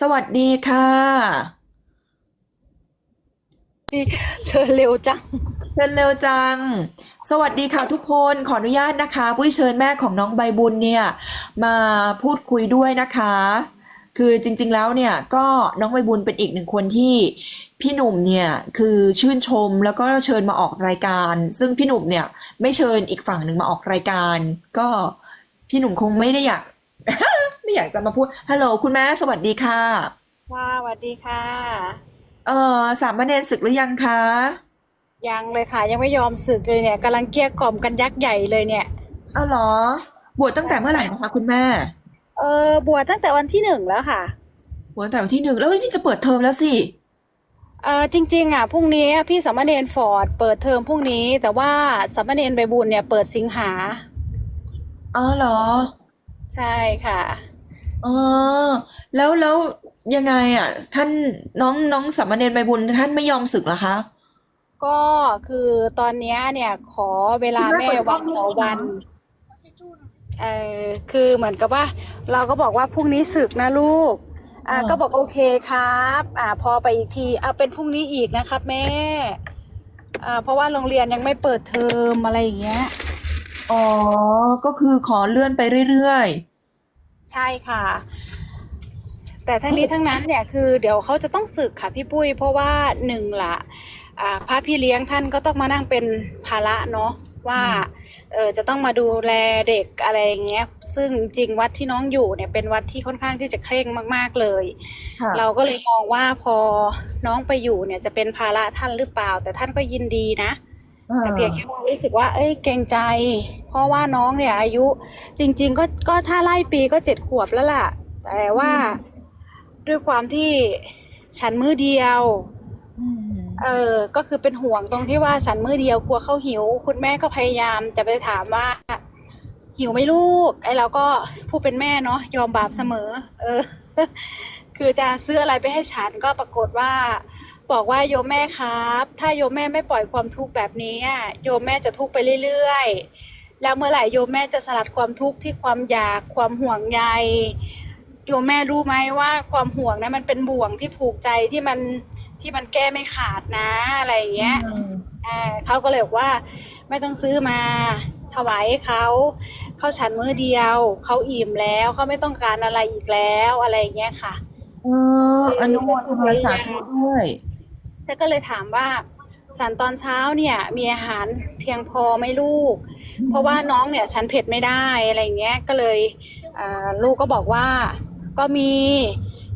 สวัสดีค่ะ เชิญเร็วจัง เชิญเร็วจัง สวัสดีค่ะทุกคนขออนุญาตนะคะปุ้ยเชิญแม่ของน้องใบบุญเนี่ย มาพูดคุยด้วยนะคะ คือจริง ๆแล้วเนี่ยก็น้องใบบุญเป็นอีกหนึ่งคนที่พี่หนุ่มเนี่ยคือชื่นชมแล้วก็เชิญมาออกรายการ ซึ่งพี่หนุ่มเนี่ยไม่เชิญอีกฝั่งหนึ่งมาออกรายการ ก็พี่หนุ่มคงไม่ได้อยาก ไม่อยากจะมาพูดฮัลโหลคุณแม่สวัสดีค่ะ ค่ะสวัสดีค่ะ เออสามเณรศึกหรือยังคะยังเลยค่ะ ยังไม่ยอมสึกเลยเนี่ยกำลังเกลี้ยกล่อมกันยักษ์ใหญ่เลยเนี่ยอ้าวเหรอ บวชตั้งแต่เมื่อไหร่นะคะคุณแม่ เออบวชตั้งแต่วันที่หนึ่งแล้วค่ะ บวชตั้งแต่วันที่หนึ่งแล้วเอ้ยนี่จะเปิดเทอมแล้วสิ เออจริง ๆ อะพรุ่งนี้พี่สามเณรฟอร์ดเปิดเทอมพรุ่งนี้ แต่ว่าสามเณรใบบุญเนี่ยเปิดสิงหาอ๋อเหรอ ใช่ค่ะ อ๋อ แล้วแล้วยังไงอะ ท่านน้องน้องสามเณรใบบุญท่านไม่ยอมสึกเหรอคะ ก็คือตอนเนี้ยเนี่ยขอเวลาแม่วันต่อวันเออคือเหมือนกับว่า เราก็บอกว่าพรุ่งนี้ศึกนะลูก อ่าอ่าก็บอกโอเคครับ อ่า พอไปอีกทีอ่าเป็นพรุ่งนี้อีกนะครับแม่ อ่า เพราะว่าโรงเรียนยังไม่เปิดเทอมอะไรอย่างเงี้ย อ๋อ ก็คือขอเลื่อนไปเรื่อย ใช่ค่ะ แต่ทั้งนี้ทั้งนั้นเนี่ยคือเดี๋ยวเขาจะต้องศึกค่ะพี่ปุ้ย เพราะว่าหนึ่งละอ่าพระพี่เลี้ยงท่านก็ต้องมานั่งเป็นภาระเนาะว่าเออจะต้องมาดูแลเด็กอะไรอย่างเงี้ย ซึ่งจริงวัดที่น้องอยู่เนี่ยเป็นวัดที่ค่อนข้างที่จะเคร่งมาก ๆเลยๆค่ะเราก็เลยมองว่าพอน้องไปอยู่เนี่ยจะเป็นภาระท่านหรือเปล่า แต่ท่านก็ยินดีนะ แต่เพียงแค่ว่ารู้สึกว่า เอ้ยเกรงใจ เพราะว่าน้องเนี่ย อายุจริง ๆ ก็ก็ถ้าไล่ปีก็เจ็ดขวบแล้วล่ะ แต่ว่าด้วยความที่ฉันมือเดียวอืมเออ ก็คือเป็นห่วงตรงที่ว่าฉันมือเดียวกลัวเขาหิว คุณแม่ก็พยายามจะไปถามว่า หิวไหมลูก ไอ้เราก็ผู้เป็นแม่เนาะยอมบาปเสมอ เออ คือจะซื้ออะไรไปให้ฉันก็ปรากฏว่า บอกว่าโยมแม่ครับ ถ้าโยมแม่ไม่ปล่อยความทุกข์แบบนี้อะโยมแม่จะทุกข์ไปเรื่อยๆ แล้วเมื่อไหร่โยมแม่จะสลัดความทุกข์ที่ความอยากความห่วงใยโยมแม่รู้ไหมว่าความห่วงนะมันเป็นบ่วงที่ผูกใจที่มันที่มันแก้ไม่ขาดนะอะไรอย่างเงี้ยอืมอ่าเขาก็เลยบอกว่าไม่ต้องซื้อมาถวายให้เขาเขาฉันมื้อเดียว เขาอิ่มแล้วเขาไม่ต้องการอะไรอีกแล้วอะไรอย่างเงี้ยค่ะ เอออนุโมทนาสาธุด้วย เจ๊ก็เลยถามว่าฉันตอนเช้าเนี่ยมีอาหารเพียงพอไหมลูก เพราะว่าน้องเนี่ยฉันเผ็ดไม่ได้อะไรอย่างเงี้ยก็เลยอ่าลูกก็บอกว่าก็มี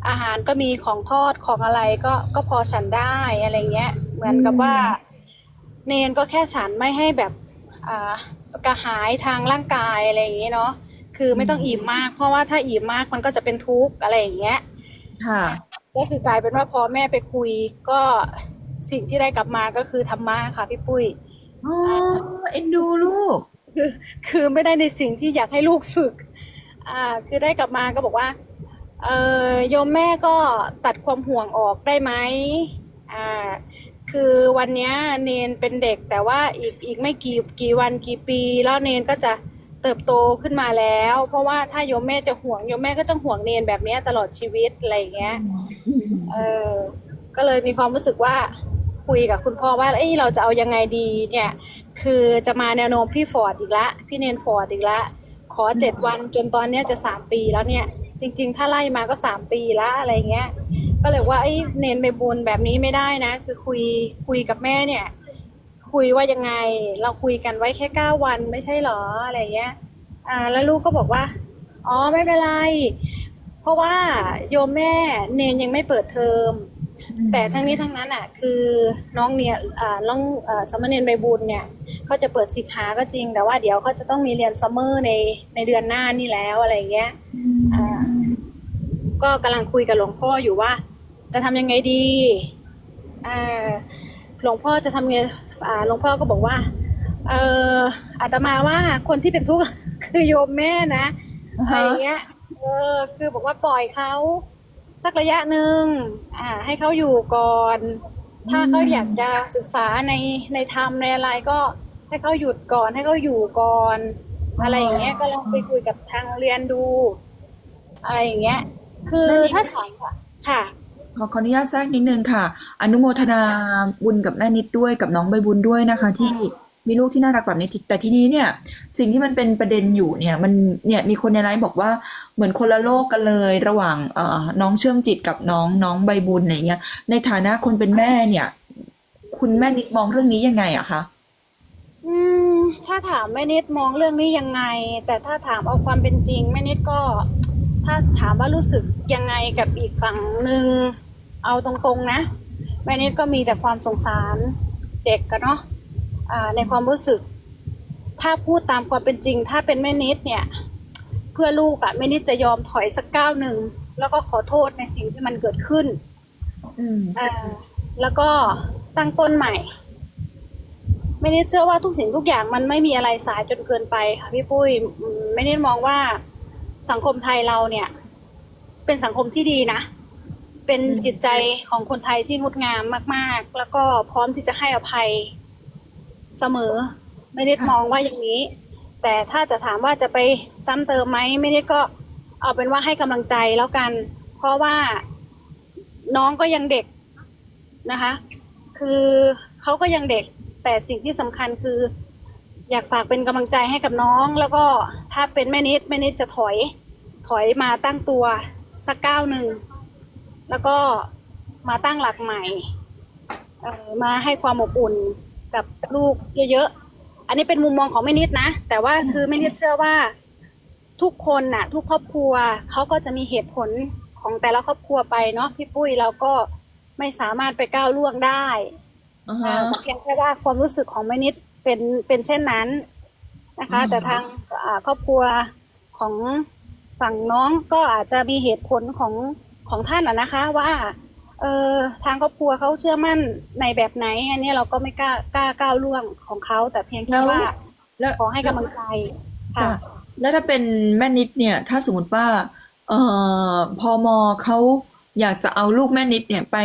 อาหารก็มีของทอดของอะไรก็ก็พอฉันได้อะไรเงี้ย เหมือนกับว่า เนนก็แค่ฉันไม่ให้แบบอ่ากระหายทางร่างกายอะไรอย่างเงี้ยเนาะคือไม่ต้องอิ่มมาก เพราะว่าถ้าอิ่มมากมันก็จะเป็นทุกข์อะไรอย่างเงี้ยค่ะ ก็คือกลายเป็นว่าพอแม่ไปคุยก็สิ่งที่ได้กลับมาก็คือธรรมะค่ะพี่ปุ้ยอ๋อเอ็นดูลูก คือไม่ได้ในสิ่งที่อยากให้ลูกสึก อ่า คือได้กลับมาก็บอกว่าเออโยมแม่ก็ตัดความห่วงออกได้ไหมอ่าคือวันเนี้ยเนนเป็นเด็กแต่ว่าอีกอีกไม่กี่กี่วันกี่ปี แล้วเนนก็จะ เติบโตขึ้นมาแล้ว เพราะว่าถ้าโยมแม่จะห่วงโยมแม่ก็ต้องห่วงเนนแบบเนี้ยตลอดชีวิตอะไรอย่างเงี้ยเออก็เลยมีความรู้สึกว่าคุยกับคุณพ่อว่าเอ้ยเราจะเอายังไงดีเนี่ย คือจะมาแนวโน้มพี่ฟอร์ดอีกละ พี่เนนฟอร์ดอีกละ ขอเจ็ดวันจนตอนเนี้ยจะสามปีแล้วเนี่ย จริง ๆ ถ้าไล่มาก็สามปีละอะไรเงี้ย ก็เลยว่าไอ้ยเนนไปบุญแบบนี้ไม่ได้นะ คือคุยคุยกับแม่เนี่ย คุยว่ายังไง เราคุยกันไว้แค่เก้าวันไม่ใช่เหรออะไรเงี้ย อ่า แล้วลูกก็บอกว่า อ๋อไม่เป็นไร เพราะว่าโยมแม่เนนยังไม่เปิดเทอม แต่ทั้งนี้ทั้งนั้นอะ คือน้องเนี่ยอ่าน้องอ่าสามเณรใบบุญเนี่ยเขาจะเปิดสิกขาก็จริง แต่ว่าเดี๋ยวเขาจะต้องมีเรียนซัมเมอร์ในในเดือนหน้านี่แล้วอะไรเงี้ย อ่า ก็กำลังคุยกับหลวงพ่ออยู่ว่า จะทำยังไงดี อ่า หลวงพ่อจะทำไงอ่าหลวงพ่อก็บอกว่าเอออาตมาว่าคนที่เป็นทุกข์คือโยมแม่นะอ่าอะไรฮะอย่างเงี้ยเออคือบอกว่าปล่อยเขาสักระยะหนึ่งอ่า ให้เขาอยู่ก่อน ถ้าเขาอยากจะศึกษาในในธรรมในอะไรก็ให้เขาหยุดก่อนให้เขาอยู่ก่อน อะไรอย่างเงี้ยก็ลองไปคุยกับทางโรงเรียนดู อะไรอย่างเงี้ย คือถ้าถามว่าค่ะ ขอขออนุญาตแทรกนิดนึงค่ะ อนุโมทนาบุญกับแม่นิดด้วยกับน้องใบบุญด้วยนะคะ ที่มีลูกที่น่ารักแบบนี้แต่ทีนี้เนี่ย สิ่งที่มันเป็นประเด็นอยู่เนี่ยมันเนี่ยมีคนในไลฟ์บอกว่าเหมือนคนละโลกกันเลย ระหว่างเอ่อน้องเชื่อมจิตกับน้องน้องใบบุญอะไรเงี้ย ในฐานะคนเป็นแม่เนี่ย คุณแม่นิดมองเรื่องนี้ยังไงอะคะอืม ถ้าถามแม่นิดมองเรื่องนี้ยังไง แต่ถ้าถามเอาความเป็นจริงแม่นิดก็ ถ้าถามว่ารู้สึกยังไงกับอีกฝั่งหนึ่ง เอาตรงๆนะแม่นิดก็มีแต่ความสงสารเด็กกันเนาะอ่าในความรู้สึก ถ้าพูดตามความเป็นจริง ถ้าเป็นแม่นิดเนี่ย เพื่อลูกอะแม่นิดจะยอมถอยสักก้าวหนึ่งแล้วก็ขอโทษในสิ่งที่มันเกิดขึ้นอืมอ่าแล้วก็ตั้งต้นใหม่ไม่ได้เชื่อว่าทุกสิ่งทุกอย่างมันไม่มีอะไรสายจนเกินไปค่ะพี่ปุ้ยอืมไม่ได้มองว่าสังคมไทยเราเนี่ย เป็นสังคมที่ดีนะ เป็นอืมจิตใจของคนไทยที่งดงามมาก ๆ แล้วก็พร้อมที่จะให้อภัยเสมอ ไม่ได้มองว่าอย่างนี้ แต่ถ้าจะถามว่าจะไปซ้ำเติมไหมไม่ได้ก็เอาเป็นว่าให้กำลังใจแล้วกัน เพราะว่าน้องก็ยังเด็กนะคะ คือเขาก็ยังเด็ก แต่สิ่งที่สำคัญคือ อยากฝากเป็นกำลังใจให้กับน้อง แล้วก็ถ้าเป็นแม่นิดแม่นิดจะถอย ถอยมาตั้งตัวสักก้าวหนึ่ง แล้วก็มาตั้งหลักใหม่เอ่อมาให้ความอบอุ่นกับลูกเยอะๆ อันนี้เป็นมุมมองของแม่นิดนะ แต่ว่าคือแม่นิดเชื่อว่าทุกคนน่ะ ทุกครอบครัวเขาก็จะมีเหตุผลของแต่ละครอบครัวไปเนาะพี่ปุ้ยเราก็ไม่สามารถไปก้าวล่วงได้อ่าอ่าฮะเพียงแค่ว่าความรู้สึกของแม่นิดเป็นเป็นเช่นนั้นนะคะอืมแต่ทางอ่าครอบครัวของฝั่งน้องก็อาจจะมีเหตุผลของ ของท่านอะนะคะว่าเออทางครอบครัวเขาเชื่อมั่นในแบบไหนอันนี้เราก็ไม่กล้ากล้าก้าวล่วงของเขาแต่เพียงแค่ว่าแล้วขอให้กำลังใจค่ะค่ะแล้วถ้าเป็นแม่นิดเนี่ย ถ้าสมมติว่าเอ่อพอมเขาอยากจะเอาลูกแม่นิดเนี่ยไป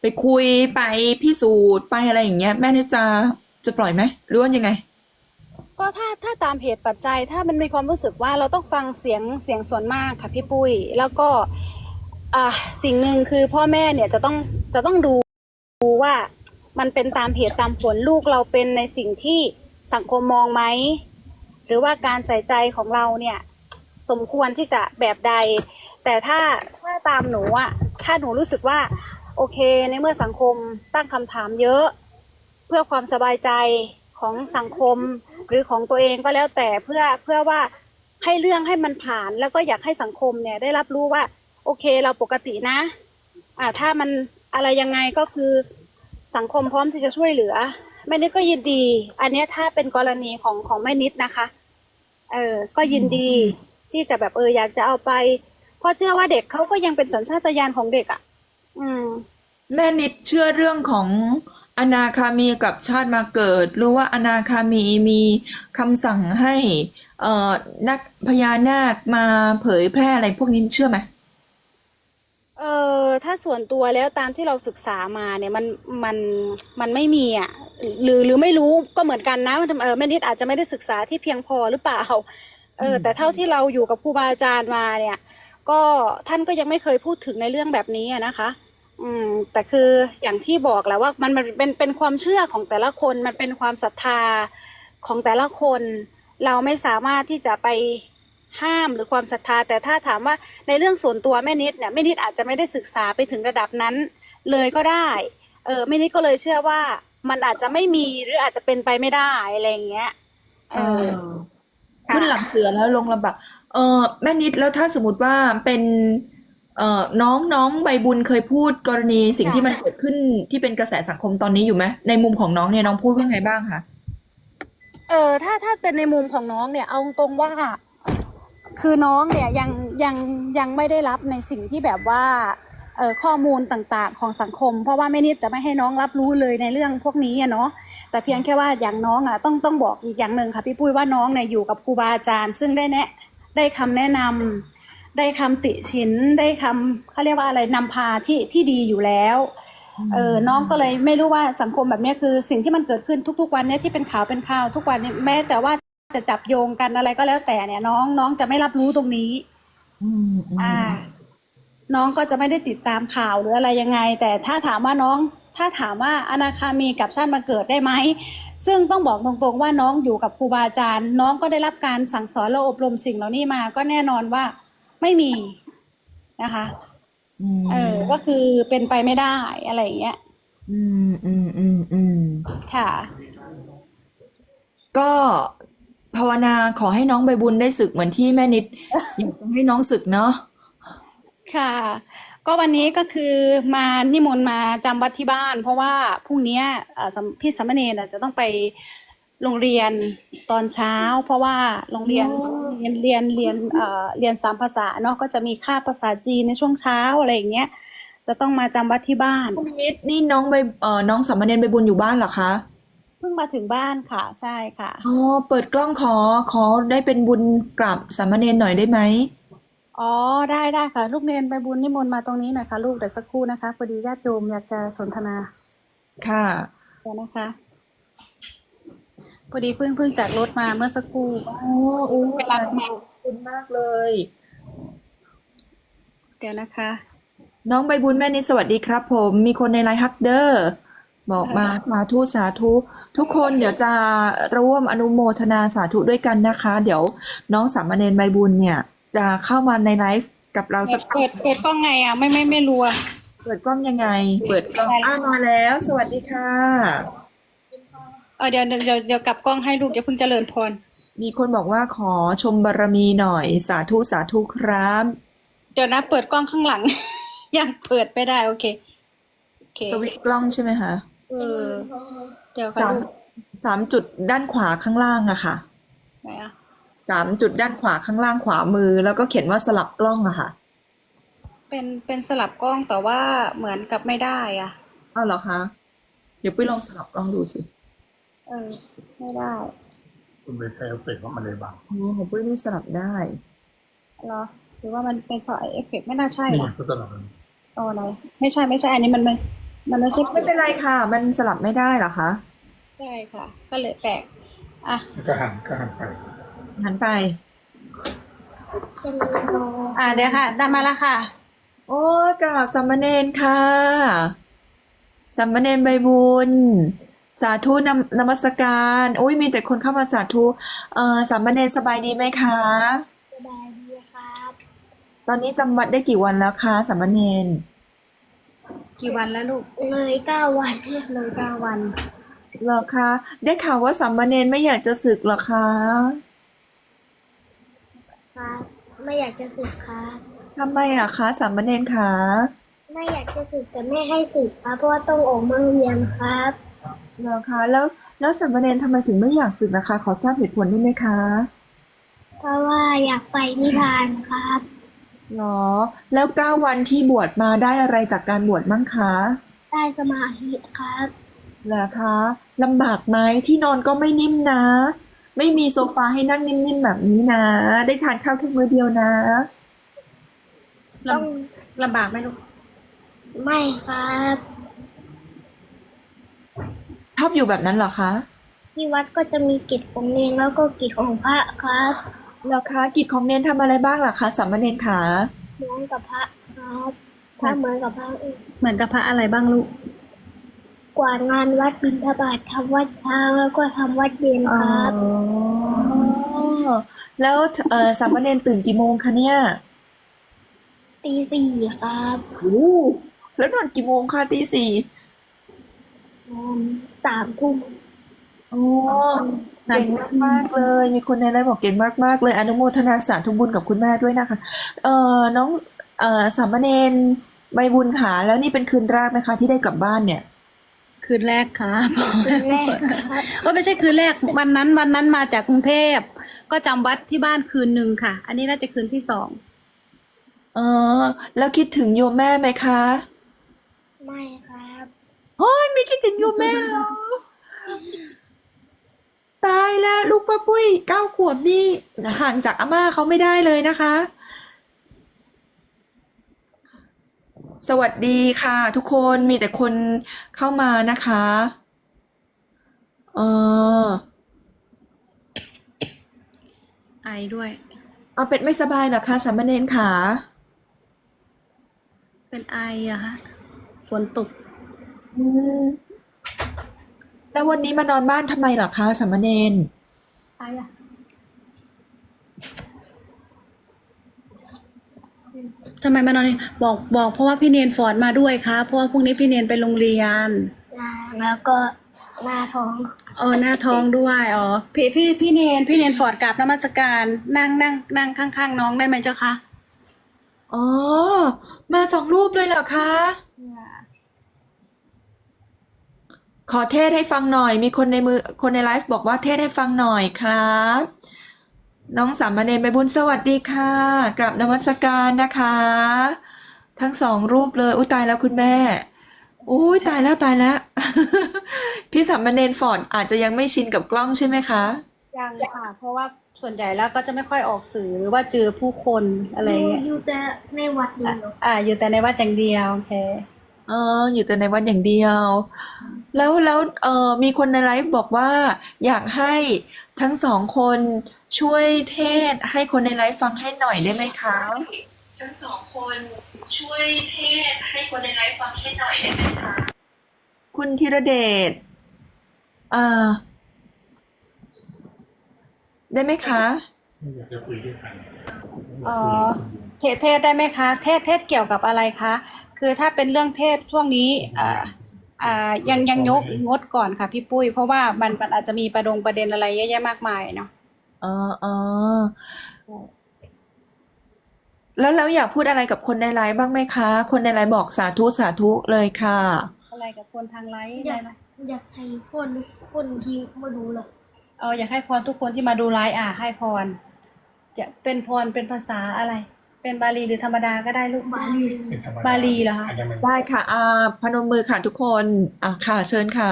ไปคุยไปพิสูจน์ไปอะไรอย่างเงี้ย แม่นิดจะจะปล่อยไหมหรือว่ายังไง ก็ถ้าถ้าตามเหตุปัจจัย ถ้ามันมีความรู้สึกว่าเราต้องฟังเสียงเสียงส่วนมากค่ะพี่ปุ้ย แล้วก็ อ่าสิ่งหนึ่งคือพ่อแม่เนี่ยจะต้องจะต้องดูว่ามันเป็นตามเหตุตามผลลูกเราเป็นในสิ่งที่สังคมมองไหมหรือว่าการใส่ใจของเราเนี่ยสมควรที่จะแบบใด แต่ถ้าถ้าตามหนูอะถ้าหนูรู้สึกว่าโอเคในเมื่อสังคมตั้งคำถามเยอะ เพื่อความสบายใจของสังคมหรือของตัวเองก็แล้วแต่เพื่อเพื่อว่าให้เรื่องให้มันผ่านแล้วก็อยากให้สังคมเนี่ยได้รับรู้ว่า โอเคเราปกตินะ อ่าถ้ามันอะไรยังไงก็คือสังคมพร้อมที่จะช่วยเหลือแม่นิดก็ยินดี อันนี้ถ้าเป็นกรณีของของแม่นิดนะคะ เออก็ยินดีที่จะแบบเอออยากจะเอาไป เพราะเชื่อว่าเด็กเขาก็ยังเป็นสัญชาตญาณของเด็กอะ อืม แม่นิดเชื่อเรื่องของอนาคามีกับชาติมาเกิดรือว่าอนาคามีมีคำสั่งให้ เอ่อนักพญานาคมาเผยแพร่อะไรพวกนี้เชื่อไหม เออถ้าส่วนตัวแล้วตามที่เราศึกษามาเนี่ยมันมันมันไม่มีอะหรือหรือไม่รู้ก็เหมือนกันนะเออแม่นิดอาจจะไม่ได้ศึกษาที่เพียงพอหรือเปล่าเอออืมแต่เท่าที่เราอยู่กับครูบาอาจารย์มาเนี่ย ก็ท่านก็ยังไม่เคยพูดถึงในเรื่องแบบนี้อะนะคะ อืมแต่คืออย่างที่บอกแหละว่ามันมันเป็นเป็นความเชื่อของแต่ละคนมันเป็นความศรัทธาของแต่ละคน เราไม่สามารถที่จะไป ห้ามหรือความศรัทธา แต่ถ้าถามว่าในเรื่องส่วนตัวแม่นิดเนี่ยแม่นิดอาจจะไม่ได้ศึกษาไปถึงระดับนั้น เลยก็ได้เออแม่นิดก็เลยเชื่อว่ามันอาจจะไม่มีหรืออาจจะเป็นไปไม่ได้อะไรอย่างเงี้ยเออค่ะขึ้นหลังเสือแล้วลงลำบากเออแม่นิดแล้วถ้าสมมติว่าเป็นเอ่อน้องน้องใบบุญเคยพูดกรณีสิ่งที่มันเกิดขึ้นที่เป็นกระแสสังคมตอนนี้อยู่ไหมในมุมของน้องเนี่ยน้องพูดว่าไงบ้างคะเออถ้าถ้าเป็นในมุมของน้องเนี่ยเอาตรงว่า คือน้องเนี่ยยังยังยังไม่ได้รับในสิ่งที่แบบว่าข้อมูลต่างๆ ของสังคม เพราะว่าแม่นิดจะไม่ให้น้องรับรู้เลยในเรื่องพวกนี้อะเนาะแต่เพียงแค่ว่าอย่างน้องอะต้องต้องบอกอีกอย่างหนึ่งค่ะพี่ปุ้ยว่าน้องเนี่ยอยู่กับครูบาอาจารย์ ซึ่งได้แนะได้คำแนะนำได้คำติชินได้คำเขาเรียกว่าอะไรนำพาที่ที่ดีอยู่แล้วเออน้องก็เลยไม่รู้ว่าสังคมแบบนี้คือสิ่งที่มันเกิดขึ้นทุก ๆ วันเนี้ยที่เป็นข่าวเป็นข่าวทุกวันนี้แม้แต่ว่า จะจับโยงกันอะไรก็แล้วแต่เนี่ย น้องน้องจะไม่รับรู้ตรงนี้อืมอืมอ่า น้องก็จะไม่ได้ติดตามข่าวหรืออะไรยังไง แต่ถ้าถามว่าน้อง ถ้าถามว่าอนาคามีกับชาติมาเกิดได้ไหมซึ่งต้องบอกตรงๆว่าน้องอยู่กับครูบาอาจารย์ น้องก็ได้รับการสั่งสอนและอบรมสิ่งเหล่านี้มา ก็แน่นอนว่าไม่มีนะคะอืมเออก็คือเป็นไปไม่ได้อะไรอย่างเงี้ยอืมอืมอืมอืมค่ะ ก็ ภาวนาขอให้น้องใบบุญได้ศึกเหมือนที่แม่นิดอยากจะให้น้องศึกเนาะค่ะ ก็วันนี้ก็คือมานิมนต์มาจำวัดที่บ้าน เพราะว่าพรุ่งเนี้ยเอ่อสำพี่สามเณรน่ะจะต้องไปโรงเรียนตอนเช้า เพราะว่าโรงเรียนเรียนเรียนเรียนเอ่อเรียนสามภาษาเนาะก็จะมีคาบภาษาจีนในช่วงเช้าอะไรอย่างเงี้ยจะต้องมาจำวัดที่บ้านแม่นิดนี่น้องใบเอ่อน้องสามเณรใบบุญอยู่บ้านเหรอคะ เพิ่งมาถึงบ้านค่ะ ใช่ค่ะ อ๋อ เปิดกล้องขอขอได้เป็นบุญกราบสามเณรหน่อยได้ไหม อ๋อ ได้ได้ค่ะ ลูกเนนไปบุญนิมนต์มาตรงนี้หน่อยค่ะ ลูกเดี๋ยวสักครู่นะคะพอดีญาติโยมอยากจะสนทนาค่ะ เดี๋ยวนะคะพอดีเพิ่งเพิ่งจากรถมาเมื่อสักครู่โอ้โอ้ไปรับมาขอบคุณมากเลย เดี๋ยวนะคะ น้องใบบุญแม่นิดสวัสดีครับผม มีคนในไลน์ฮักเดอร์ บอกมาสาธุสาธุ ทุกคนเดี๋ยวจะร่วมอนุโมทนาสาธุด้วยกันนะคะ เดี๋ยวน้องสามเณรใบบุญเนี่ย จะเข้ามาในไลฟ์กับเราสักเปิดเปิดกล้องไงอะไม่ไม่ไม่รัวเปิดกล้องยังไง เปิดกล้องอ้ามาแล้ว สวัสดีค่ะเออเดี๋ยวเดี๋ยวเดี๋ยวเดี๋ยวกลับกล้องให้ลูกเดี๋ยวเพิ่งเจริญพร มีคนบอกว่าขอชมบารมีหน่อยสาธุสาธุครับ เดี๋ยวนะเปิดกล้องข้างหลัง ยังเปิดไม่ได้โอเคโอเคสวิตช์กล้องใช่ไหมคะ เออ เดี๋ยวค่ะสามลูกสามจุดด้านขวาข้างล่างอะค่ะไหนอะสามจุดด้านขวาข้างล่างขวามือ แล้วก็เขียนว่าสลับกล้องอะค่ะเป็นเป็นสลับกล้องแต่ว่าเหมือนกับไม่ได้อะ อ้าวเหรอคะเดี๋ยวปุ้ยลองสลับกล้องดูสิเออ ไม่ได้คุณไปใช้เอฟเฟกต์ว่ามันเลยบังอ๋อของปุ้ยนี่สลับได้ เหรอหรือว่ามันเป็นเพราะไอ้เอฟเฟกต์ไม่น่าใช่นี่นะก็สลับกันเอาอะไรไม่ใช่ไม่ใช่อันนี้มันมัน มันไม่ใช่ไม่เป็นไรค่ะ มันสลับไม่ได้เหรอคะใช่ค่ะ ก็เลยแปลกอะแล้วก็หันก็หันไปหันไปอะเดี๋ยวค่ะได้มาแล้วค่ะ โอ้ยกราบสามเณรค่ะสามเณรใบบุญ สาธุนำนมัสการโอ้ยมีแต่คนเข้ามาสาธุเอ่อสามเณรสบายดีไหมคะสบายดีครับ ตอนนี้จำวัดได้กี่วันแล้วคะสามเณร กี่วันแล้วลูกเลยเก้าวันเลยเก้าวันเหรอคะได้ข่าวว่าสามเณรไม่อยากจะสึกเหรอคะครับไม่อยากจะสึกครับทำไมอะคะสามเณรคะไม่อยากจะสึกแต่ไม่ให้สึกครับเพราะว่าต้องออกมาเรียนครับเหรอคะแล้วแล้วสามเณรทำไมถึงไม่อยากสึกนะคะ ขอทราบเหตุผลได้ไหมคะ เพราะว่าอยากไปนิพพานครับ เหรอ แล้วเก้าวันที่บวชมาได้อะไรจากการบวชมั่งคะได้สมาธิครับเหรอคะลำบากไหมที่นอนก็ไม่นิ่มนะ ไม่มีโซฟาให้นั่งนิ่มๆแบบนี้นะ ได้ทานข้าวแค่มื้อเดียวนะลต้องำลำบากไหมลูกไม่ครับ ชอบอยู่แบบนั้นเหรอคะ ที่วัดก็จะมีกิจของเนรแล้วก็กิจของพระครับ เหรอคะกิจของเนนทำอะไรบ้างล่ะคะสามเณรคะเหมือนกับพระครับถ้าเหมือนกับพระอื่นเหมือนกับพระอะไรบ้างลูก กวาดงานวัดบิณฑบาตทำวัดเช้าแล้วก็ทำวัดเย็นครับอ๋อแล้วเอ่อสามเณรตื่นกี่โมงคะเนี่ยตีสี่ครับโอ้แล้วนอนกี่โมงคะตีสี่นอนสามทุ่ม โอ้ เก่งมากๆเลย มีคนในไลน์บอกเก่งมากๆเลย อนุโมทนาสาธุบุญกับคุณแม่ด้วยนะคะ เอ่อน้องเอ่อสามเณรใบบุญค่ะแล้วนี่เป็นคืนแรกนะคะ ที่ได้กลับบ้านเนี่ย คืนแรกครับคืนแรกครับโอ้ยไม่ใช่คืนแรกวันนั้นวันนั้นมาจากกรุงเทพ ก็จำวัดที่บ้านคืนหนึ่งค่ะ อันนี้น่าจะคืนที่สองเออแล้วคิดถึงโยมแม่ไหมคะ ไม่ครับโอ้ยไม่คิดถึงโยมแม่เหรอ ตายแล้วลูกป้าปุ้ยเก้าขวบนี่ห่างจากอาม่าเขาไม่ได้เลยนะคะ สวัสดีค่ะ ทุกคนมีแต่คนเข้ามานะคะเออไอด้วย เอาเป็ดไม่สบายเหรอคะสามเณรขาเป็นไออะค่ะฝนตกอืม แล้ววันนี้มานอนบ้านทำไมล่ะคะสามเณรไออะทำไมมานอนนี่บอกบอกเพราะว่าพี่เนนฟอร์ดมาด้วยครับเพราะว่าพรุ่งนี้พี่เนนไปโรงเรียนจ้าแล้วก็หน้าท้องเออหน้าท้องด้วยอ๋อพี่พี่พี่เนนพี่เนนฟอร์ดกราบนมัสการนั่งนั่งนั่งข้างๆน้องได้ไหมเจ้าคะอ๋อ มาสองรูปเลยเหรอคะ ขอเทศให้ฟังหน่อย มีคนในมือคนในไลฟ์บอกว่าเทศให้ฟังหน่อยครับ น้องสามเณรใบบุญสวัสดีค่ะกราบนมัสการนะคะ ทั้งสองรูปเลย อุ้ยตายแล้วคุณแม่ อุ้ยตายแล้วตายแล้ว พี่สามเณรฟอร์ดอาจจะยังไม่ชินกับกล้องใช่ไหมคะ ยังค่ะ เพราะว่าส่วนใหญ่แล้วก็จะไม่ค่อยออกสื่อหรือว่าเจอผู้คนอะไรอย่างเงี้ยอยู่แต่ในวัดเดียวอ่าอยู่แต่ในวัดอย่างเดียวโอเค อ๋ออยู่แต่ในวันอย่างเดียว แล้วแล้วเอ่อมีคนในไลฟ์บอกว่า อยากให้ทั้งสองคนช่วยเทศให้คนในไลฟ์ฟังให้หน่อยได้ไหมคะ ทั้งสองคนช่วยเทศให้คนในไลฟ์ฟังให้หน่อยได้ไหมคะ คุณธีรเดชอ่า ได้ไหมคะไม่อยากจะคุยด้วยกันอ๋อ เทศเทศได้ไหมคะ เทศเทศเกี่ยวกับอะไรคะ คือถ้าเป็นเรื่องเทศช่วงนี้อ่าอ่ายังยังยกงดก่อนค่ะพี่ปุ้ย เพราะว่ามันมันอาจจะมีประดงประเด็นอะไรเยอะแยะมากมายเนาะอ๋ออ๋อแล้วแล้วอยากพูดอะไรกับคนในไลฟ์บ้างไหมคะ คนในไลฟ์บอกสาธุสาธุเลยค่ะ อะไรกับคนทางไลฟ์อได้ยากไหมอยากให้คนคนที่มาดูเลยเอออยากให้พรทุกคนที่มาดูไลฟ์อะให้พร จะเป็นพรเป็นภาษาอะไร เป็นบาลีหรือธรรมดาก็ได้ลูก บาลีเป็นธรรมดบาลีเหรอคะ นนั้นมันได้ค่ะอ่าพนมมือค่ะทุกคนอ่าค่ะ เชิญค่ะ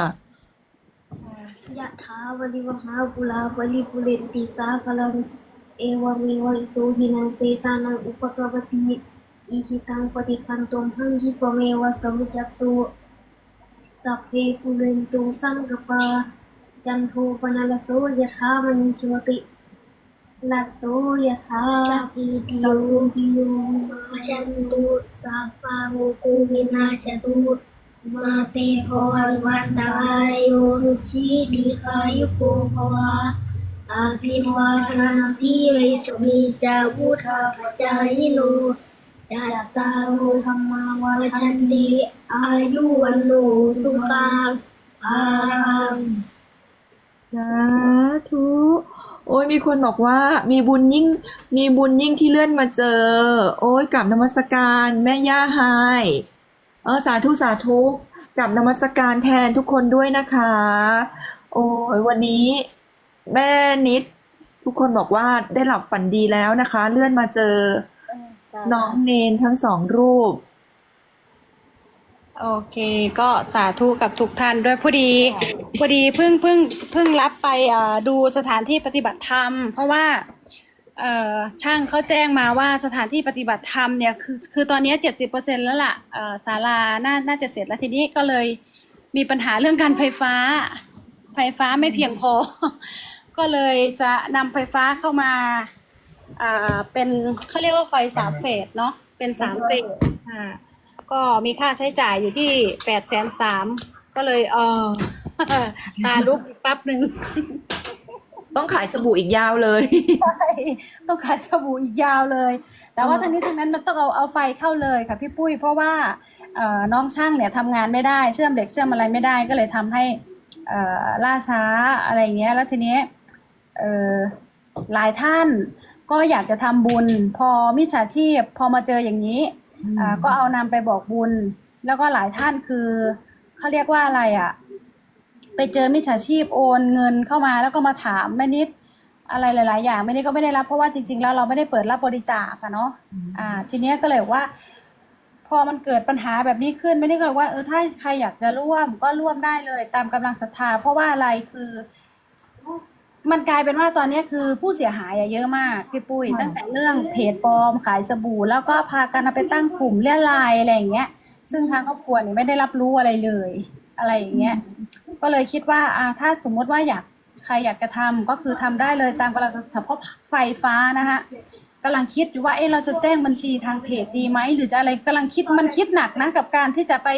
ยะถาวริวหาปุลาปริปุเรนติสาคลังเอวเมวะอิโตหินังเปตานังอุปกปปติอิชิตังปฏิคันตมหังคิปะเมวะสมุจจตุสัพเพปุเรนตุสังกปาจันโทปนลโสยะถามณิโชติ ลัตโตยะถาสัพพิติโยปิโยมาชันตุสัพพะโมกุวินาชตุมาเตภวันวันตายโยสุขีดีคายุโกภวาอาภิวาธนาสีเรสุมีจาวุธาปจายโนจัตตาโรธรรมาวาชันติอายุวันโนสุขังอารังสาธุ โอ้ยมีคนบอกว่ามีบุญยิ่งมีบุญยิ่งที่เลื่อนมาเจอ โอ้ยกลับนมัสการแม่ย่าไฮเออสาธุสาธุกลับนมัสการแทนทุกคนด้วยนะคะ โอ้ยวันนี้ แม่นิด ทุกคนบอกว่าได้หลับฝันดีแล้วนะคะ เลื่อนมาเจอ น้องเนนทั้งสองรูป โอเคก็สาธุกับทุกท่านด้วยพอดีพอดีเพิ่งเพิ่งเพิ่งรับไปดูสถานที่ปฏิบัติธรรม เพราะว่าเอ่อช่างเขาแจ้งมาว่าสถานที่ปฏิบัติธรรมเนี่ยคือคือตอนนี้เจ็ดสิบเปอร์เซ็นแล้วล่ะเอ่อศาลาน่าน่าจะเสร็จแล้วทีนี้ก็เลยมีปัญหาเรื่องการไฟฟ้า ไฟฟ้าไม่เพียงพอ ก็เลยจะนำไฟฟ้าเข้ามาอ่าเป็นเขาเรียกว่าไฟสามเฟสเนาะเป็นสามเฟสอ่า ก็มีค่าใช้จ่ายอยู่ที่แปดแสนสามก็เลยเออตาลุกอีกแปั๊บหนึ่งต้องขายสบู่อีกยาวเลยต้องขายสบู่อีกยาวเลย แต่ว่าทั้งนี้ทั้งนั้นมันต้องเอาเอาไฟเข้าเลยค่ะพี่ปุ้ย เพราะว่าเอ่อน้องช่างเนี่ยทำงานไม่ได้เชื่อมเหล็กเชื่อมอะไรไม่ได้ก็เลยทำให้เอ่อล่าช้าอะไรอย่างเงี้ย แล้วทีนี้เอ่อหลายท่านก็อยากจะทำบุญ พอมิจฉาชีพ พอมาเจออย่างนี้ อ่าก็เอานำไปบอกบุญ แล้วก็หลายท่านคือเขาเรียกว่าอะไรอะ ไปเจอมิจฉาชีพโอนเงินเข้ามาแล้วก็มาถามแม่นิดอะไรหลาย ๆ อย่างแม่นิดก็ไม่ได้รับเพราะว่าจริง ๆ แล้วเราไม่ได้เปิดรับบริจาคอะเนาะอ่า ทีเนี้ยก็เลยว่า พอมันเกิดปัญหาแบบนี้ขึ้นไม่ได้ก็เลยว่าเออถ้าใครอยากจะร่วมก็ร่วมได้เลย ตามกำลังศรัทธาเพราะว่าอะไรคือ มันกลายเป็นว่าตอนนี้คือผู้เสียหายอะเยอะมากพี่ปุ้ย ตั้งแต่เรื่องเพจปลอมขายสบู่ แล้วก็พากันเอาไปตั้งกลุ่มเลี่ยรายอะไรอย่างเงี้ย ซึ่งทางครอบครัวเนี่ยไม่ได้รับรู้อะไรเลย อะไรอย่างเงี้ยก็เลยคิดว่าอ่าถ้าสมมติว่าอยากใครอยากจะทำก็คือทำได้เลยตามกำลังศรัทธาเพราะไฟฟ้านะคะ กำลังคิดอยู่ว่าเอ๊ะเราจะแจ้งบัญชีทางเพจดีไหมหรือจะอะไรกำลังคิดมันคิดหนักนะกับการที่จะไป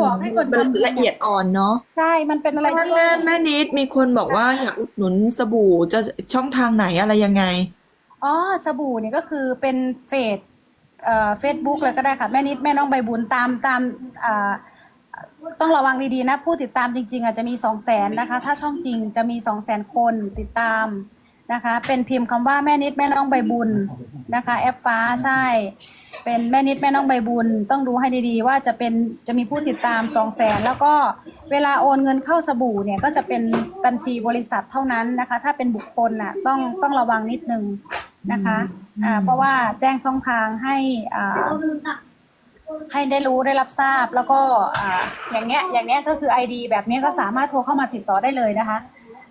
บอกให้คนมันทำบุญละเอียดอ่อนเนาะใช่มันเป็นอะไรแม่ที่แม่แม่นิดมีคนบอกว่าอยากอุดหนุนสบู่จะช่องทางไหนอะไรยังไงอ๋อสบู่เนี่ยก็คือเป็นเฟซเอ่อเฟซบุ๊กเลยก็ได้ค่ะแม่นิดแม่น้องใบบุญตามตามอ่าต้องระวังดีๆนะ ผู้ติดตามจริง ๆ อาจจะมีสองแสนนะคะ ถ้าช่องจริงจะมีสองแสนคนติดตาม นะคะ เป็นพิมพ์คำว่าแม่นิดแม่น้องใบบุญนะคะ แอปฟ้าใช่ เป็นแม่นิดแม่น้องใบบุญ ต้องดูให้ดีๆ ว่าจะเป็นจะมีผู้ติดตามสองแสนแล้วก็เวลาโอนเงินเข้าสบู่เนี่ยก็จะเป็นบัญชีบริษัทเท่านั้นนะคะ ถ้าเป็นบุคคลน่ะต้องต้องระวังนิดนึงนะคะอ่าเพราะว่าแจ้งช่องทางให้อ่าให้ได้รู้ได้รับทราบแล้วก็อ่าอย่างเงี้ยอย่างเนี้ยก็คือ ID แบบเนี้ยก็สามารถโทรเข้ามาติดต่อได้เลยนะคะ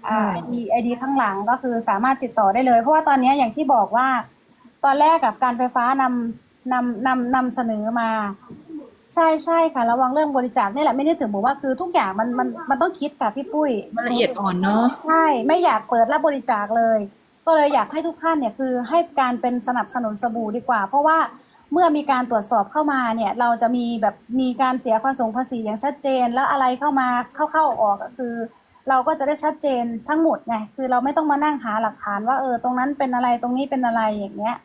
อ่า ID ID ข้างหลังก็คือสามารถติดต่อได้เลย เพราะว่าตอนเนี้ยอย่างที่บอกว่า ตอนแรกกับการไฟฟ้านำนำนำนำเสนอมา ใช่ใช่ค่ะ ระวังเรื่องบริจาคนี่แหละไม่ได้ถึงบอกว่าคือทุกอย่างมันมันมันต้องคิดค่ะพี่ปุ้ยมันละเอียดอ่อนเนาะใช่ไม่อยากเปิดรับบริจาคเลย ก็เลยอยากให้ทุกท่านเนี่ยคือให้การเป็นสนับสนุนสบู่ดีกว่า เพราะว่าเมื่อมีการตรวจสอบเข้ามาเนี่ย เราจะมีแบบมีการเสียภาษีภาษีอย่างชัดเจน แล้วอะไรเข้ามาเข้าๆออกก็คือ เราก็จะได้ชัดเจนทั้งหมดไงคือเราไม่ต้องมานั่งหาหลักฐานว่าเออตรงนั้นเป็นอะไรตรงนี้เป็นอะไรอย่างเงี้ย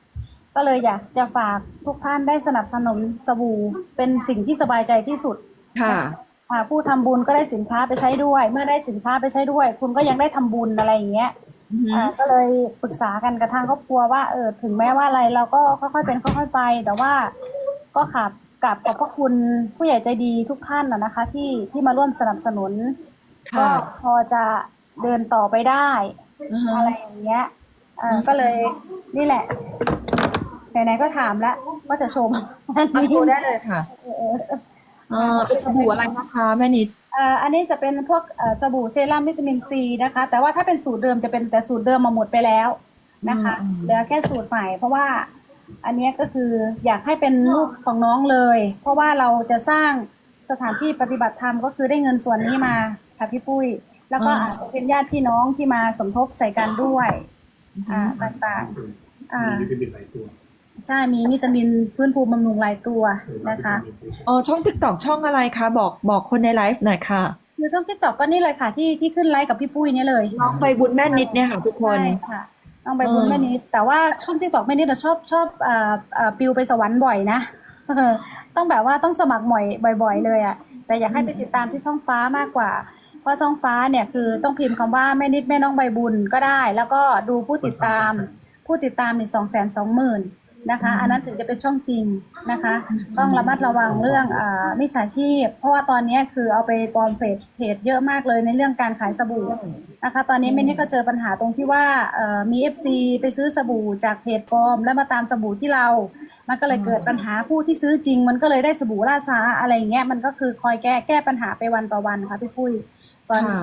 ก็เลยอยากจะฝากทุกท่านได้สนับสนุนสบู่เป็นสิ่งที่สบายใจที่สุดค่ะอ่าผู้ทำบุญก็ได้สินค้าไปใช้ด้วย เมื่อได้สินค้าไปใช้ด้วย คุณก็ยังได้ทำบุญอะไรอย่างเงี้ยอือหืออ่าก็เลยปรึกษากันกับทางครอบครัวว่าเออถึงแม้ว่าอะไรเราก็ค่อยๆเป็นค่อยๆไป แต่ว่าก็ขับกับขอบพระคุณผู้ใหญ่ใจดีทุกท่านนะนะคะ ที่ที่มาร่วมสนับสนุน ก็ค่ะพอจะเดินต่อไปได้ อือฮะ อะไรอย่างเงี้ยอ่าก็เลยนี่แหละไหนๆก็ถามแล้วว่าจะโชว์อันมานี้ดูได้เลยค่ะเออเออเป็นสบู่อะไรนะคะแม่นิด เอ่ออันนี้จะเป็นพวกเอ่อสบู่เซรั่มวิตามินซีนะคะ แต่ว่าถ้าเป็นสูตรเดิมจะเป็นแต่สูตรเดิมมาหมดไปแล้วนะคะอืมเหลือแค่สูตรใหม่ เพราะว่าอันเนี้ยก็คืออยากให้เป็นลูกของน้องเลย เพราะว่าเราจะสร้างสถานที่ปฏิบัติธรรมก็คือได้เงินส่วนนี้มา ค่ะพี่ปุ้ย แล้วก็อาจจะเป็นญาติพี่น้องที่มาสมทบใส่กันด้วย อ่าต่างๆอ่ามีวิตามินหลายตัวใช่มีวิตามินฟื้นฟูบำรุงหลายตัวนะคะอ๋อช่องติ๊กตอกช่องอะไรคะบอกบอกคนในไลฟ์หน่อยค่ะคือช่องทิกตอกก็นี่เลยค่ะที่ที่ขึ้นไลฟ์กับพี่ปุ้ยเนี่ยเลยน้องใบบุญแม่นิดเนี่ยค่ะทุกคนใช่ค่ะต้องไปบุญเออแม่นิดแต่ว่าช่องที่ตอกแม่นิดเราชอบชอบอ่าอ่าปิวไปสวรรค์บ่อยนะต้องแบบว่าต้องสมัครบ่อยบ่อย ๆ เลยอะแต่อยากให้ไปติดตามที่ช่องฟ้ามากกว่าเพราะช่องฟ้าเนี่ยคือต้องพิมพ์คำว่าแม่นิดแม่น้องใบบุญก็ได้ แล้วก็ดูผู้ติดตาม ผู้ติดตามนี่สองแสนสองหมื่นนะคะอันนั้นถึงจะเป็นช่องจริงนะคะ ต้องระมัดระวังเรื่องอ่ามิจฉาชีพ เพราะว่าตอนนี้คือเอาไปปลอมเพจเพจเยอะมากเลยในเรื่องการขายสบู่นะคะ ตอนนี้เมนี่ก็เจอปัญหาตรงที่ว่าเอ่อมี FC ไปซื้อสบู่จากเพจปลอม แล้วมาตามสบู่ที่เรา มันก็เลยเกิดปัญหาผู้ที่ซื้อจริง มันก็เลยได้สบู่ล่าช้าอะไรอย่างเงี้ยมันก็คือคอยแก้แก้ปัญหาไปวันต่อวันค่ะพี่ปุ้ย ตอนค่ะ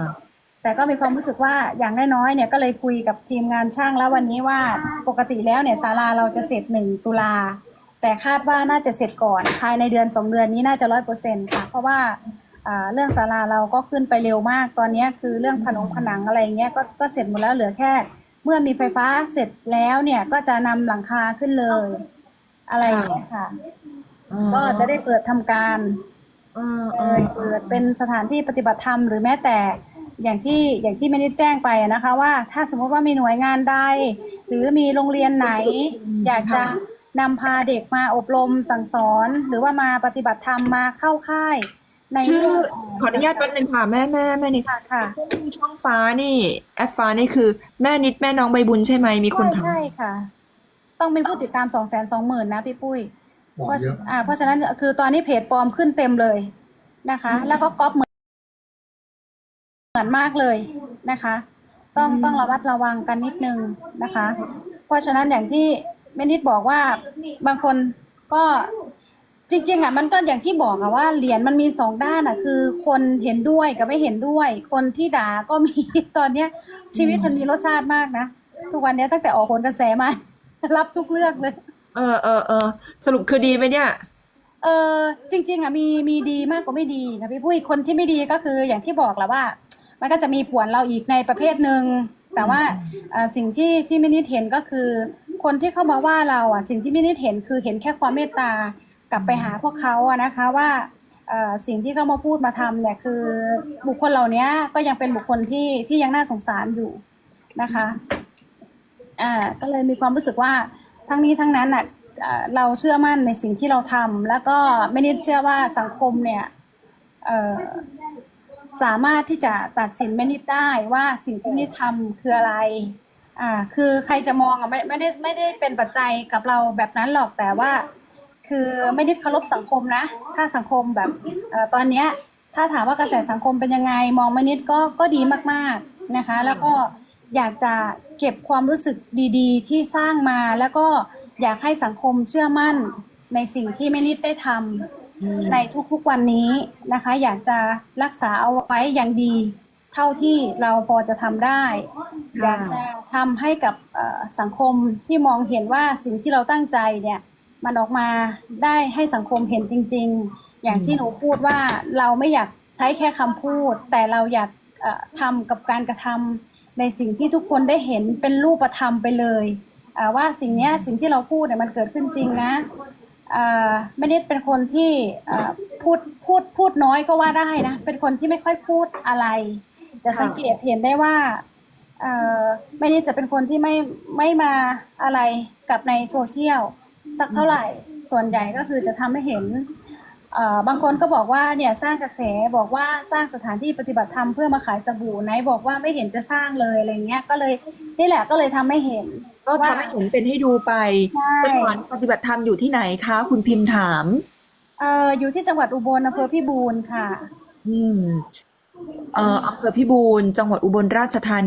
แต่ก็มีความรู้สึกว่าอย่างน้อยๆเนี่ยก็เลยคุยกับทีมงานช่างแล้ววันนี้ว่าปกติแล้วเนี่ยศาลาเราจะเสร็จหนึ่งตุลา แต่คาดว่าน่าจะเสร็จก่อนภายในเดือนสองเดือนนี้น่าจะร้อยเปอร์เซ็นต์ค่ะ เพราะว่าอ่าเรื่องศาลาเราก็ขึ้นไปเร็วมากตอนนี้คือเรื่องผนงผนังอะไรเงี้ยก็ก็เสร็จหมดแล้วเหลือแค่ เมื่อมีไฟฟ้าเสร็จแล้วเนี่ยก็จะนำหลังคาขึ้นเลย อะไรอย่างเงี้ยค่ะก็จะได้เปิดทำการ เออเอเอออเปิดเป็นสถานที่ปฏิบัติธรรมหรือแม้แต่อย่างที่อย่างที่ไม่ได้แจ้งไปอะนะคะ ว่าถ้าสมมติว่ามีหน่วยงานใดหรือมีโรงเรียนไหน อยากจะนำพาเด็กมาอบรมสั่งสอน หรือว่ามาปฏิบัติธรรมมาเข้าค่าย ในชื่อเรื่องขออนุญาตแป๊บนึงค่ะแม่แม่แม่นิดค่ะค่ะช่องฟ้านี่แอปฟ้านี่คือแม่นิดแม่น้องใบบุญใช่ไหมมีคนใช่ถามใช่ค่ะ ต้องมีผู้ติดตามสองแสนสองหมื่นนะพี่ปุ้ยบอก เพราะเยอะอ่าเพราะฉะนั้นคือตอนนี้เพจปลอมขึ้นเต็มเลยนะคะ แล้วก็ก๊อปเหมือนเหมือนมากเลยนะคะ ต้องต้องระมัดระวังกันนิดนึงนะคะ เพราะฉะนั้นอย่างที่แม่นิดบอกว่าบางคนก็จริงๆอะมันก็อย่างที่บอกอะว่าเหรียญมันมีสองด้านอะคือ คนเห็นด้วยกับไม่เห็นด้วย คนที่ด่าก็มีตอนเนี้ย ชีวิตมันมีรสชาติมากนะ ทุกวันเนี้ยตั้งแต่ออกผลกระแสมา รับทุกเรื่องเลย เออเออเออสรุปคือดีไหมเนี่ย เออจริง ๆอะมีมีดีมากกว่าไม่ดีค่ะพี่ปุ้ยคนที่ไม่ดีก็คืออย่างที่บอกแหละว่า มันก็จะมีป่วนเราอีกในประเภทหนึ่งแต่ว่าเอ่อสิ่งที่ที่มินิเห็นก็คือ คนที่เข้ามาว่าเราอะสิ่งที่ไม่ได้เห็นคือเห็นแค่ความเมตตากลับไปหาพวกเขาอะนะคะว่าเอ่อสิ่งที่เขามาพูดมาทำเนี่ยคือบุคคลเหล่านี้ก็ยังเป็นบุคคลที่ที่ยังน่าสงสารอยู่นะคะอ่าก็เลยมีความรู้สึกว่า ทั้งนี้ทั้งนั้นอะเราเชื่อมั่นในสิ่งที่เราทำแล้วก็ไม่ได้เชื่อว่าสังคมเนี่ยสามารถที่จะตัดสินแม่นิดได้ว่าสิ่งที่นิดทำคืออะไรอ่าคือใครจะมองอะไม่ไม่ได้ไม่ได้เป็นปัจจัยกับเราแบบนั้นหรอกแต่ว่า คือไม่ได้เคารพสังคมนะ ถ้าสังคมแบบอตอนเนี้ยถ้าถามว่ากระแสสังคมเป็นยังไง มองแม่นิดก็ก็ดีมาก ๆนะคะ แล้วก็ อยากจะเก็บความรู้สึกดีๆ ที่สร้างมา แล้วก็อยากให้สังคมเชื่อมั่นในสิ่งที่แม่นิดได้ทำในทุกๆวันนี้นะคะ อยากจะรักษาเอาไว้อย่างดี เท่าที่เราพอจะทำได้ค่ะอยากจะทำให้กับเอ่อสังคมที่มองเห็นว่าสิ่งที่เราตั้งใจเนี่ยมันออกมาได้ให้สังคมเห็นจริง ๆ อย่างที่หนูพูดว่าเราไม่อยากใช้แค่คำพูด แต่เราอยากเอ่อทำกับการกระทำ ในสิ่งที่ทุกคนได้เห็นเป็นรูปธรรมไปเลยว่าสิ่งนี้สิ่งที่เราพูดเนี่ยมันเกิดขึ้นจริงนะไม่ได้เป็นคนที่พูดพูดพูดน้อยก็ว่าได้นะเป็นคนที่ไม่ค่อยพูดอะไร จะสังเกตเห็นได้ว่าเอ่อไม่ได้จะเป็นคนที่ไม่ไม่มาอะไรกับในโซเชียลสักเท่าไหร่ส่วนใหญ่ก็คือจะทำให้เห็น บางคนก็บอกว่าเนี่ยสร้างกระแสบอกว่าสร้างสถานที่ปฏิบัติธรรมเพื่อมาขายสบู่ไหนบอกว่าไม่เห็นจะสร้างเลยอะไรเงี้ยก็เลยนี่แหละก็เลยทำให้เห็น ก็ทำให้เห็นเป็นให้ดูไปใช่สถานปฏิบัติธรรมอยู่ที่ไหนคะ คุณพิมพ์ถามเอ่ออยู่ที่จังหวัดอุบลอำเภอพิบูลค่ะ อืมเอ่ออำเภอพิบูลจังหวัดอุบลราชธานี